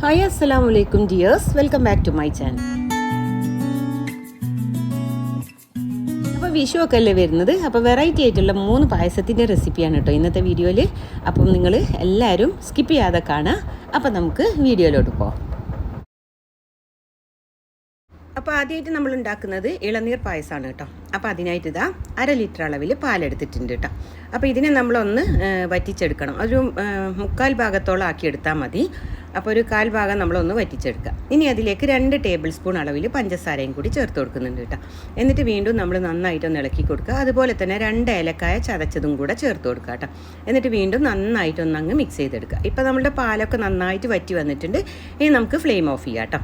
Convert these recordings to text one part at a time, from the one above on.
Hi അസ്സലാം വലൈക്കും dears welcome back to my channel അപ്പോൾ വിഷു ഒക്കെ അല്ലേ വരുന്നത്? അപ്പോൾ വെറൈറ്റി ആയിട്ടുള്ള മൂന്ന് പായസത്തിന്റെ റെസിപ്പിയാണ് കേട്ടോ ഇന്നത്തെ വീഡിയോയിൽ അപ്പം നിങ്ങൾ എല്ലാവരും സ്കിപ്പ് ചെയ്യാതെ കാണുക. അപ്പം നമുക്ക് വീഡിയോയിലോട്ട് അപ്പോൾ ആദ്യമായിട്ട് നമ്മൾ ഉണ്ടാക്കുന്നത് ഇളനീർ പായസമാണ് കേട്ടോ. അപ്പോൾ അതിനായിട്ട് ഇതാ അര ലിറ്റർ അളവിൽ പാലെടുത്തിട്ടുണ്ട് കേട്ടോ. അപ്പോൾ ഇതിനെ നമ്മളൊന്ന് വറ്റിച്ചെടുക്കണം. ഒരു മുക്കാൽ ഭാഗത്തോളം ആക്കി എടുത്താൽ മതി. അപ്പോൾ ഒരു കാൽ ഭാഗം നമ്മളൊന്ന് വറ്റിച്ചെടുക്കുക. ഇനി അതിലേക്ക് രണ്ട് ടേബിൾ സ്പൂൺ അളവിൽ പഞ്ചസാരയും കൂടി ചേർത്ത് കൊടുക്കുന്നുണ്ട് കേട്ടോ. എന്നിട്ട് വീണ്ടും നമ്മൾ നന്നായിട്ടൊന്ന് ഇളക്കി കൊടുക്കുക. അതുപോലെ തന്നെ രണ്ട് ഏലക്കായ ചതച്ചതും കൂടെ ചേർത്ത് കൊടുക്കുക കേട്ടോ. എന്നിട്ട് വീണ്ടും നന്നായിട്ടൊന്ന് അങ്ങ് മിക്സ് ചെയ്തെടുക്കുക. ഇപ്പോൾ നമ്മുടെ പാലൊക്കെ നന്നായിട്ട് വറ്റി വന്നിട്ടുണ്ട്. ഇനി നമുക്ക് ഫ്ലെയിം ഓഫ് ചെയ്യാം കേട്ടോ.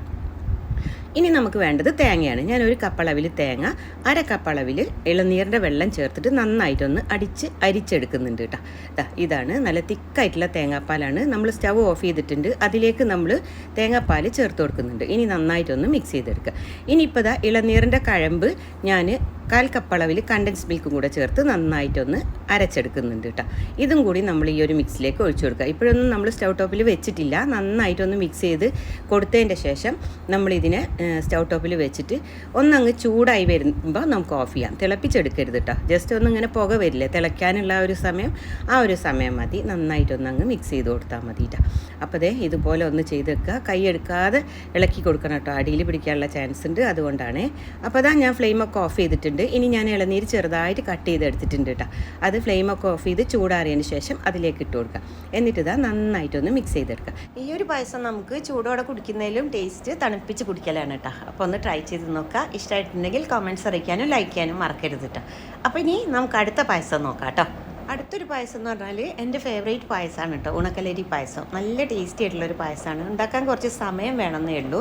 ഇനി നമുക്ക് വേണ്ടത് തേങ്ങയാണ്. ഞാൻ ഒരു കപ്പളവിൽ തേങ്ങ അര കപ്പളവിൽ ഇളനീരിന്റെ വെള്ളം ചേർത്തിട്ട് നന്നായിട്ടൊന്ന് അടിച്ച് അരിച്ചെടുക്കുന്നുണ്ട് കേട്ടോ ഇതാ ഇതാണ് നല്ല തിക്കായിട്ടുള്ള തേങ്ങാപ്പാലാണ് നമ്മൾ സ്റ്റവ് ഓഫ് ചെയ്തിട്ടുണ്ട്. അതിലേക്ക് നമ്മൾ തേങ്ങാപ്പാൽ ചേർത്ത് കൊടുക്കുന്നുണ്ട്. ഇനി നന്നായിട്ടൊന്ന് മിക്സ് ചെയ്തെടുക്കുക. ഇനിയിപ്പോൾ ദാ ഇളനീറിന്റെ കഴമ്പ് ഞാൻ കാൽ കപ്പളവിൽ കണ്ടൻസ് മിൽക്കും കൂടെ ചേർത്ത് നന്നായിട്ടൊന്ന് അരച്ചെടുക്കുന്നുണ്ട് കേട്ടോ. ഇതും കൂടി നമ്മൾ ഈ ഒരു മിക്സിലേക്ക് ഒഴിച്ചു കൊടുക്കുക. ഇപ്പോഴൊന്നും നമ്മൾ സ്റ്റൗ ടോപ്പിൽ വെച്ചിട്ടില്ല. നന്നായിട്ടൊന്ന് മിക്സ് ചെയ്ത് കൊടുത്തതിന്റെ ശേഷം നമ്മളിതിനെ സ്റ്റൗ ടോപ്പിൽ വെച്ചിട്ട് ഒന്നങ്ങ് ചൂടായി വരുമ്പോൾ നമുക്ക് ഓഫ് ചെയ്യാം. തിളപ്പിച്ചെടുക്കരുത് കേട്ടോ. ജസ്റ്റ് ഒന്ന് ഇങ്ങനെ പുക വരില്ലേ? തിളയ്ക്കാനുള്ള ആ ഒരു സമയം ആ ഒരു സമയം മതി. നന്നായിട്ടൊന്നങ്ങ് മിക്സ് ചെയ്ത് കൊടുത്താൽ മതി കേട്ടോ. അപ്പോൾ ദേ ഇതുപോലെ ഒന്ന് ചെയ്ത് വെക്കുക. കൈ എടുക്കാതെ ഇളക്കി കൊടുക്കണം കേട്ടോ. അടിയിൽ പിടിക്കാനുള്ള ചാൻസ് ഉണ്ട്. അതുകൊണ്ടാണ്. അപ്പോൾ അതാ ഞാൻ ഫ്ലെയിമൊക്കെ ഓഫ് ചെയ്തിട്ടുണ്ട്. ഇനി ഞാൻ ഇളനീര് ചെറുതായിട്ട് കട്ട് ചെയ്ത് എടുത്തിട്ടുണ്ട് കേട്ടോ. അത് ഫ്ലെയിമൊക്കെ ഓഫ് ചെയ്ത് ചൂടാറിയതിന് ശേഷം അതിലേക്ക് ഇട്ട് കൊടുക്കുക. എന്നിട്ട് ഇതാ നന്നായിട്ടൊന്ന് മിക്സ് ചെയ്തെടുക്കുക. ഈ ഒരു പായസം നമുക്ക് ചൂടോടെ കുടിക്കുന്നതിലും ടേസ്റ്റ് തണുപ്പിച്ച് കുടിക്കലാണ് കേട്ടോ. അപ്പോൾ ഒന്ന് ട്രൈ ചെയ്ത് നോക്കുക. ഇഷ്ടമായിട്ടുണ്ടെങ്കിൽ കമന്റ്സ് അറിയിക്കാനും ലൈക്ക് ചെയ്യാനും മറക്കരുത് കേട്ടോ. അപ്പോൾ ഇനി നമുക്ക് അടുത്ത പായസം നോക്കാം കേട്ടോ. അടുത്തൊരു പായസം എന്ന് പറഞ്ഞാൽ എന്റെ ഫേവറേറ്റ് പായസമാണ് കേട്ടോ ഉണക്കലരി പായസം. നല്ല ടേസ്റ്റി ആയിട്ടുള്ളൊരു പായസമാണ്. ഉണ്ടാക്കാൻ കുറച്ച് സമയം വേണമെന്നേ ഉള്ളൂ.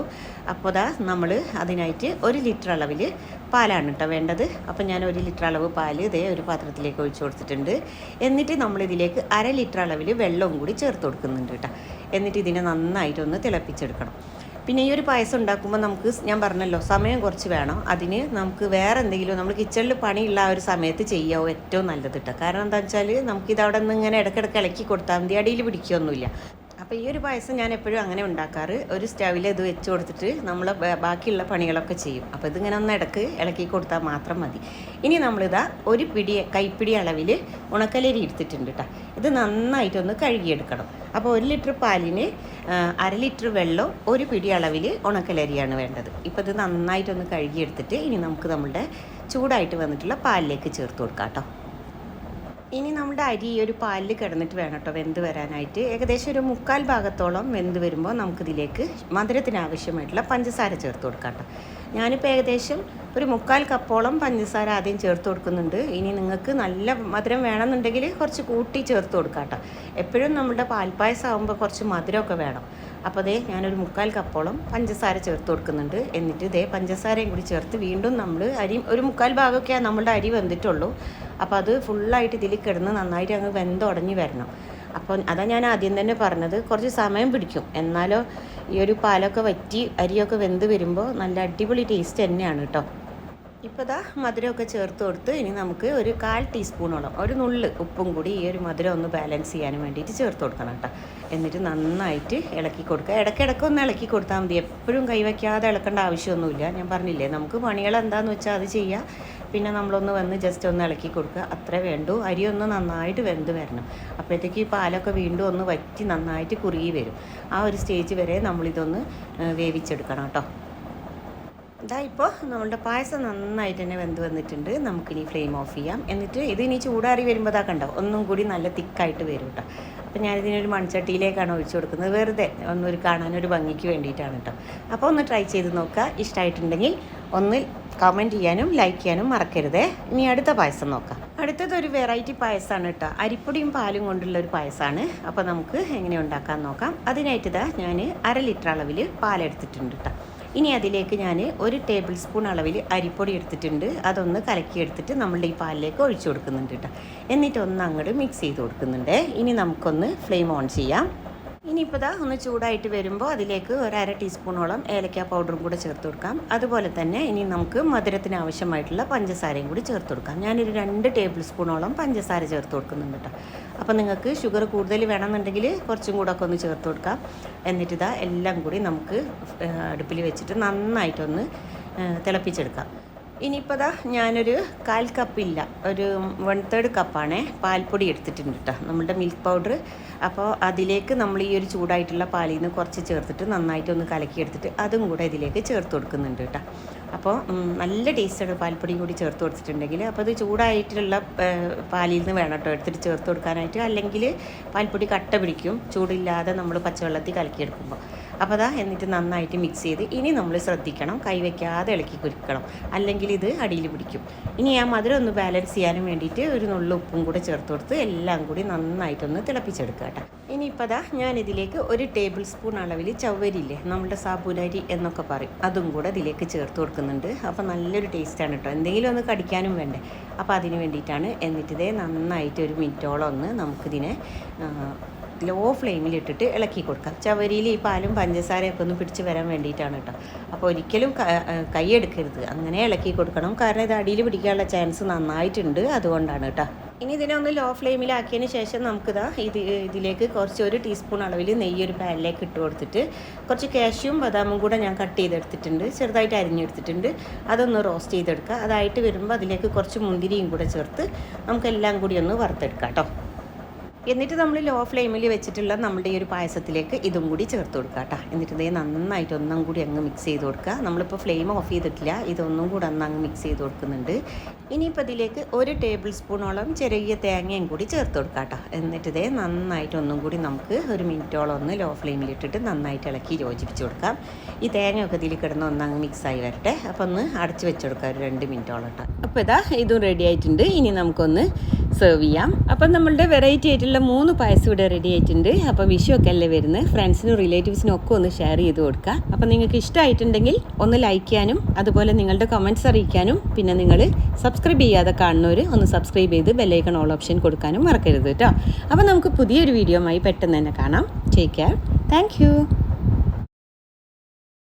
അപ്പോൾ ദാ നമ്മൾ അതിനായിട്ട് ഒരു ലിറ്റർ അളവിൽ പാലാണ് കേട്ടോ വേണ്ടത്. അപ്പോൾ ഞാൻ ഒരു ലിറ്റർ അളവ് പാൽ ഇതേ ഒരു പാത്രത്തിലേക്ക് ഒഴിച്ചു കൊടുത്തിട്ടുണ്ട്. എന്നിട്ട് നമ്മളിതിലേക്ക് അര ലിറ്റർ അളവിൽ വെള്ളവും കൂടി ചേർത്ത് കൊടുക്കുന്നുണ്ട് കേട്ടോ എന്നിട്ട് ഇതിനെ നന്നായിട്ടൊന്ന് തിളപ്പിച്ചെടുക്കണം. പിന്നെ ഈ ഒരു പായസം ഉണ്ടാക്കുമ്പോൾ നമുക്ക് ഞാൻ പറഞ്ഞല്ലോ സമയം കുറച്ച് വേണം. അതിന് നമുക്ക് വേറെ എന്തെങ്കിലും നമ്മൾ കിച്ചണിൽ പണിയുള്ള ആ ഒരു സമയത്ത് ചെയ്യാവോ ഏറ്റവും നല്ലത് കേട്ടോ കാരണം എന്താ വെച്ചാൽ നമുക്ക് അവിടെ നിന്ന് ഇങ്ങനെ ഇടയ്ക്കിടയ്ക്ക് ഇളക്കി കൊടുത്താൽ മതി. അടിയിൽ പിടിക്കുകയൊന്നുമില്ല അപ്പോൾ ഈ ഒരു പായസം ഞാൻ എപ്പോഴും അങ്ങനെ ഉണ്ടാക്കാറ്. ഒരു സ്റ്റവിൽ ഇത് വെച്ച് കൊടുത്തിട്ട് നമ്മൾ ബാക്കിയുള്ള പണികളൊക്കെ ചെയ്യും. അപ്പോൾ ഇതിങ്ങനെ ഒന്ന് ഇടയ്ക്ക് ഇളക്കി കൊടുത്താൽ മാത്രം മതി. ഇനി നമ്മളിതാ ഒരു പിടി കൈപ്പിടി അളവിൽ ഉണക്കലരി എടുത്തിട്ടുണ്ട് കേട്ടോ ഇത് നന്നായിട്ടൊന്ന് കഴുകിയെടുക്കണം. അപ്പോൾ ഒരു ലിറ്റർ പാലിന് അര ലിറ്റർ വെള്ളം ഒരു പിടി അളവിൽ ഉണക്കലരിയാണ് വേണ്ടത്. ഇപ്പോൾ ഇത് നന്നായിട്ടൊന്ന് കഴുകിയെടുത്തിട്ട് ഇനി നമുക്ക് നമ്മുടെ ചൂടായിട്ട് വന്നിട്ടുള്ള പാലിലേക്ക് ചേർത്ത് കൊടുക്കാം കേട്ടോ. ഇനി നമ്മുടെ അരി ഈ ഒരു പാലിൽ കിടന്നിട്ട് വേണം കേട്ടോ വെന്ത് വരാനായിട്ട്. ഏകദേശം ഒരു മുക്കാൽ ഭാഗത്തോളം വെന്ത് വരുമ്പോൾ നമുക്കിതിലേക്ക് മധുരത്തിന് ആവശ്യമായിട്ടുള്ള പഞ്ചസാര ചേർത്ത് കൊടുക്കാം കേട്ടോ. ഞാനിപ്പോൾ ഏകദേശം ഒരു മുക്കാൽ കപ്പോളം പഞ്ചസാര ആദ്യം ചേർത്ത് കൊടുക്കുന്നുണ്ട്. ഇനി നിങ്ങൾക്ക് നല്ല മധുരം വേണമെന്നുണ്ടെങ്കിൽ കുറച്ച് കൂട്ടി ചേർത്ത് കൊടുക്കാം കേട്ടോ. എപ്പോഴും നമ്മുടെ പാൽപ്പായസം ആകുമ്പോൾ കുറച്ച് മധുരമൊക്കെ വേണം. അപ്പോൾ അതേ ഞാനൊരു മുക്കാൽ കപ്പോളം പഞ്ചസാര ചേർത്ത് കൊടുക്കുന്നുണ്ട്. എന്നിട്ട് ഇതേ പഞ്ചസാരയും കൂടി ചേർത്ത് വീണ്ടും നമ്മൾ അരി ഒരു മുക്കാൽ ഭാഗമൊക്കെയാണ് നമ്മളുടെ അരി വെന്തിട്ടുള്ളൂ. അപ്പോൾ അത് ഫുള്ളായിട്ട് ഇതിൽ കിടന്ന് നന്നായിട്ട് അങ്ങ് വെന്തുടഞ്ഞ് വരണം. അപ്പോൾ അതാ ഞാൻ ആദ്യം തന്നെ പറഞ്ഞത് കുറച്ച് സമയം പിടിക്കും. എന്നാലോ ഈ ഒരു പാലൊക്കെ വറ്റി അരിയൊക്കെ വെന്ത് വരുമ്പോൾ നല്ല അടിപൊളി ടേസ്റ്റ് തന്നെയാണ് കേട്ടോ ഇപ്പോൾ ദാ മധുരമൊക്കെ ചേർത്ത് കൊടുത്ത് ഇനി നമുക്ക് ഒരു കാൽ ടീസ്പൂണോളം ഒരു നുള്ള് ഉപ്പും കൂടി ഈ ഒരു മധുരം ഒന്ന് ബാലൻസ് ചെയ്യാൻ വേണ്ടിയിട്ട് ചേർത്ത് കൊടുക്കണം കേട്ടോ. എന്നിട്ട് നന്നായിട്ട് ഇളക്കി കൊടുക്കുക. ഇടയ്ക്കിടയ്ക്ക് ഒന്ന് ഇളക്കി കൊടുത്താൽ മതി. എപ്പോഴും കൈവയ്ക്കാതെ ഇളക്കേണ്ട ആവശ്യമൊന്നുമില്ല. ഞാൻ പറഞ്ഞില്ലേ നമുക്ക് പണികൾ എന്താണെന്ന് വെച്ചാൽ അത് ചെയ്യുക പിന്നെ നമ്മളൊന്ന് വന്ന് ജസ്റ്റ് ഒന്ന് ഇളക്കി കൊടുക്കുക. അത്രേ വേണ്ടൂ. അരി ഒന്ന് നന്നായിട്ട് വെന്ത് വരണം. അപ്പോഴത്തേക്ക് ഈ പാലൊക്കെ വീണ്ടും ഒന്ന് വറ്റി നന്നായിട്ട് കുറുകി വരും. ആ ഒരു സ്റ്റേജ് വരെ നമ്മളിതൊന്ന് വേവിച്ചെടുക്കണം കേട്ടോ. ഇതാ ഇപ്പോൾ നമ്മളുടെ പായസം നന്നായിട്ട് തന്നെ വെന്ത് വന്നിട്ടുണ്ട്. നമുക്കിനി ഫ്ലെയിം ഓഫ് ചെയ്യാം. എന്നിട്ട് ഇത് ഇനി ചൂടാറി വരുമ്പോൾ ഇതാ കണ്ടോ? ഒന്നും കൂടി നല്ല തിക്കായിട്ട് വരും കേട്ടോ അപ്പോൾ ഞാനിതിനൊരു മൺചട്ടിയിലേക്കാണ് ഒഴിച്ചു കൊടുക്കുന്നത്. വെറുതെ ഒന്നൊരു കാണാനൊരു ഭംഗിക്ക് വേണ്ടിയിട്ടാണ് കേട്ടോ അപ്പോൾ ഒന്ന് ട്രൈ ചെയ്ത് നോക്കുക ഇഷ്ടമായിട്ടുണ്ടെങ്കിൽ ഒന്ന് കമന്റ് ചെയ്യാനും ലൈക്ക് ചെയ്യാനും മറക്കരുതേ. ഇനി അടുത്ത പായസം നോക്കാം. അടുത്തത് ഒരു വെറൈറ്റി പായസമാണ് കേട്ടോ അരിപ്പൊടിയും പാലും കൊണ്ടുള്ള ഒരു പായസമാണ് അപ്പോൾ നമുക്ക് എങ്ങനെ ഉണ്ടാക്കാൻ നോക്കാം. അതിനായിട്ട് ഇതാ ഞാൻ അര ലിറ്റർ അളവിൽ പാലെടുത്തിട്ടുണ്ട് കേട്ടോ ഇനി അതിലേക്ക് ഞാൻ ഒരു ടേബിൾ സ്പൂൺ അളവിൽ അരിപ്പൊടി എടുത്തിട്ടുണ്ട്. അതൊന്ന് കലക്കി എടുത്തിട്ട് നമ്മളുടെ ഈ പാലിലേക്ക് ഒഴിച്ചു കൊടുക്കുന്നുണ്ട് കേട്ടോ. എന്നിട്ടൊന്ന് അങ്ങോട്ട് മിക്സ് ചെയ്ത് കൊടുക്കുന്നുണ്ട്. ഇനി നമുക്കൊന്ന് ഫ്ലെയിം ഓൺ ചെയ്യാം. ഇനിയിപ്പോൾ ഇതാ ഒന്ന് ചൂടായിട്ട് വരുമ്പോൾ അതിലേക്ക് ഒരു അര ടീസ്പൂണോളം ഏലക്ക പൗഡറും കൂടെ ചേർത്ത് കൊടുക്കാം. അതുപോലെ തന്നെ ഇനി നമുക്ക് മധുരത്തിന് ആവശ്യമായിട്ടുള്ള പഞ്ചസാരയും കൂടി ചേർത്ത് കൊടുക്കാം. ഞാനൊരു രണ്ട് ടേബിൾ സ്പൂണോളം പഞ്ചസാര ചേർത്ത് കൊടുക്കുന്നുണ്ട് കേട്ടോ. അപ്പോൾ നിങ്ങൾക്ക് ഷുഗർ കൂടുതൽ വേണമെന്നുണ്ടെങ്കിൽ കുറച്ചും കൂടെ ഒക്കെ ഒന്ന് ചേർത്ത് കൊടുക്കാം. എന്നിട്ട് ഇതാ എല്ലാം കൂടി നമുക്ക് അടുപ്പിൽ വെച്ചിട്ട് നന്നായിട്ടൊന്ന് തിളപ്പിച്ചെടുക്കാം. ഇനിയിപ്പോൾ ഞാനൊരു കാൽ കപ്പില്ല ഒരു വൺ തേർഡ് കപ്പാണ് പാൽപ്പൊടി എടുത്തിട്ടുണ്ട് കേട്ടോ നമ്മളുടെ മിൽക്ക് പൗഡർ അപ്പോൾ അതിലേക്ക് നമ്മൾ ഈ ഒരു ചൂടായിട്ടുള്ള പാലിൽ നിന്ന് കുറച്ച് ചേർത്തിട്ട് നന്നായിട്ട് ഒന്ന് കലക്കി എടുത്തിട്ട് അതും കൂടെ ഇതിലേക്ക് ചേർത്ത് കൊടുക്കുന്നുണ്ട് കേട്ടോ അപ്പോൾ നല്ല ടേസ്റ്റാണ് പാൽപ്പൊടി കൂടി ചേർത്ത് കൊടുത്തിട്ടുണ്ടെങ്കിൽ അപ്പോൾ അത് ചൂടായിട്ടുള്ള പാലിൽ നിന്ന് വേണം കേട്ടോ എടുത്തിട്ട് ചേർത്ത് കൊടുക്കാനായിട്ട്. അല്ലെങ്കിൽ പാൽപ്പൊടി കട്ട പിടിക്കും. ചൂടില്ലാതെ നമ്മൾ പച്ചവെള്ളത്തിൽ കലക്കിയെടുക്കുമ്പോൾ അപ്പോൾ അതാ എന്നിട്ട് നന്നായിട്ട് മിക്സ് ചെയ്ത് ഇനി നമ്മൾ ശ്രദ്ധിക്കണം. കൈവയ്ക്കാതെ ഇളക്കി കുരുക്കണം. അല്ലെങ്കിൽ ഇത് അടിയിൽ പിടിക്കും. ഇനി ആ മധുരം ഒന്ന് ബാലൻസ് ചെയ്യാനും വേണ്ടിയിട്ട് ഒരു നുള്ളു ഉപ്പും കൂടെ ചേർത്ത് കൊടുത്ത് എല്ലാം കൂടി നന്നായിട്ടൊന്ന് തിളപ്പിച്ചെടുക്കുക കേട്ടോ. ഇനിയിപ്പോൾ അതാ ഞാനിതിലേക്ക് ഒരു ടേബിൾ സ്പൂൺ അളവിൽ ചവ്വരില്ലേ നമ്മുടെ സാബുനരി എന്നൊക്കെ പറയും. അതും കൂടെ ഇതിലേക്ക് ചേർത്ത് കൊടുക്കുന്നുണ്ട്. അപ്പോൾ നല്ലൊരു ടേസ്റ്റാണ് കേട്ടോ. എന്തെങ്കിലും ഒന്ന് കടിക്കാനും വേണ്ടേ. അപ്പോൾ അതിന് വേണ്ടിയിട്ടാണ് എന്നിട്ടിതേ നന്നായിട്ട് ഒരു മിനിറ്റോളം ഒന്ന് നമുക്കിതിനെ ലോ ഫ്ലെയിമിലിട്ടിട്ട് ഇളക്കി കൊടുക്കാം. ചവരിയിൽ ഈ പാലും പഞ്ചസാരയൊക്കെ ഒന്ന് പിടിച്ച് വരാൻ വേണ്ടിയിട്ടാണ് കേട്ടോ അപ്പോൾ ഒരിക്കലും കൈയെടുക്കരുത് അങ്ങനെ ഇളക്കി കൊടുക്കണം. കാരണം ഇത് അടിയിൽ പിടിക്കാനുള്ള ചാൻസ് നന്നായിട്ടുണ്ട് അതുകൊണ്ടാണ് കേട്ടോ ഇനി ഇതിനെ ഒന്ന് ലോ ഫ്ലെയിമിലാക്കിയതിന് ശേഷം നമുക്കിതാ ഇത് ഇതിലേക്ക് കുറച്ച് ഒരു ടീസ്പൂൺ അളവിൽ നെയ്യ് ഒരു പാനിലേക്ക് ഇട്ട് കൊടുത്തിട്ട് കുറച്ച് കാഷ്യും ബദാമും കൂടെ ഞാൻ കട്ട് ചെയ്തെടുത്തിട്ടുണ്ട്. ചെറുതായിട്ട് അരിഞ്ഞെടുത്തിട്ടുണ്ട്. അതൊന്ന് റോസ്റ്റ് ചെയ്തെടുക്കുക അതായിട്ട് വരുമ്പോൾ അതിലേക്ക് കുറച്ച് മുന്തിരിയും കൂടെ ചേർത്ത് നമുക്കെല്ലാം കൂടി ഒന്ന് വറുത്തെടുക്കാം കേട്ടോ എന്നിട്ട് നമ്മൾ ലോ ഫ്ലെയിമിൽ വെച്ചിട്ടുള്ള നമ്മുടെ ഈ ഒരു പായസത്തിലേക്ക് ഇതും കൂടി ചേർത്ത് കൊടുക്കുക കേട്ടോ. എന്നിട്ട് ഇതേ നന്നായിട്ട് ഒന്നും കൂടി അങ്ങ് മിക്സ് ചെയ്ത് കൊടുക്കുക. നമ്മളിപ്പോൾ ഫ്ലെയിം ഓഫ് ചെയ്തിട്ടില്ല. ഇതൊന്നും കൂടി അന്ന് അങ്ങ് മിക്സ് ചെയ്ത് കൊടുക്കുന്നുണ്ട്. ഇനിയിപ്പോൾ ഇതിലേക്ക് ഒരു ടേബിൾ സ്പൂണോളം ചെറിയ തേങ്ങയും കൂടി ചേർത്ത് കൊടുക്കുക കേട്ടോ. എന്നിട്ട് ഇതേ നന്നായിട്ട് ഒന്നും കൂടി നമുക്ക് ഒരു മിനിറ്റോളം ഒന്ന് ലോ ഫ്ലെയിമിൽ ഇട്ടിട്ട് നന്നായിട്ട് ഇളക്കി യോജിപ്പിച്ച് കൊടുക്കാം. ഈ തേങ്ങയൊക്കെ ഇതിൽ കിടന്ന് ഒന്നങ്ങ് മിക്സ് ആയി വരട്ടെ. അപ്പോൾ ഒന്ന് അടച്ച് വെച്ച് കൊടുക്കാം ഒരു രണ്ട് മിനിറ്റോളം കേട്ടോ. അപ്പോൾ ഇതാ ഇതും റെഡി ആയിട്ടുണ്ട്. ഇനി നമുക്കൊന്ന് സെർവ് ചെയ്യാം. അപ്പം നമ്മളുടെ വെറൈറ്റി ആയിട്ടുള്ള മൂന്ന് പായസം ഇവിടെ റെഡി ആയിട്ടുണ്ട്. അപ്പം വിഷു ഒക്കെ അല്ലേ വരുന്നത്? ഫ്രണ്ട്സിനും റിലേറ്റീവ്സിനും ഒക്കെ ഒന്ന് ഷെയർ ചെയ്ത് കൊടുക്കുക. അപ്പം നിങ്ങൾക്ക് ഇഷ്ടമായിട്ടുണ്ടെങ്കിൽ ഒന്ന് ലൈക്ക് ചെയ്യാനും അതുപോലെ നിങ്ങളുടെ കമന്റ്സ് അറിയിക്കാനും പിന്നെ നിങ്ങൾ സബ്സ്ക്രൈബ് ചെയ്യാതെ കാണുന്നവർ ഒന്ന് സബ്സ്ക്രൈബ് ചെയ്ത് ബെല്ലൈക്കൺ ഓൾ ഓപ്ഷൻ കൊടുക്കാനും മറക്കരുത് കേട്ടോ. അപ്പം നമുക്ക് പുതിയൊരു വീഡിയോ ആയി പെട്ടെന്ന് തന്നെ കാണാം. Take care thank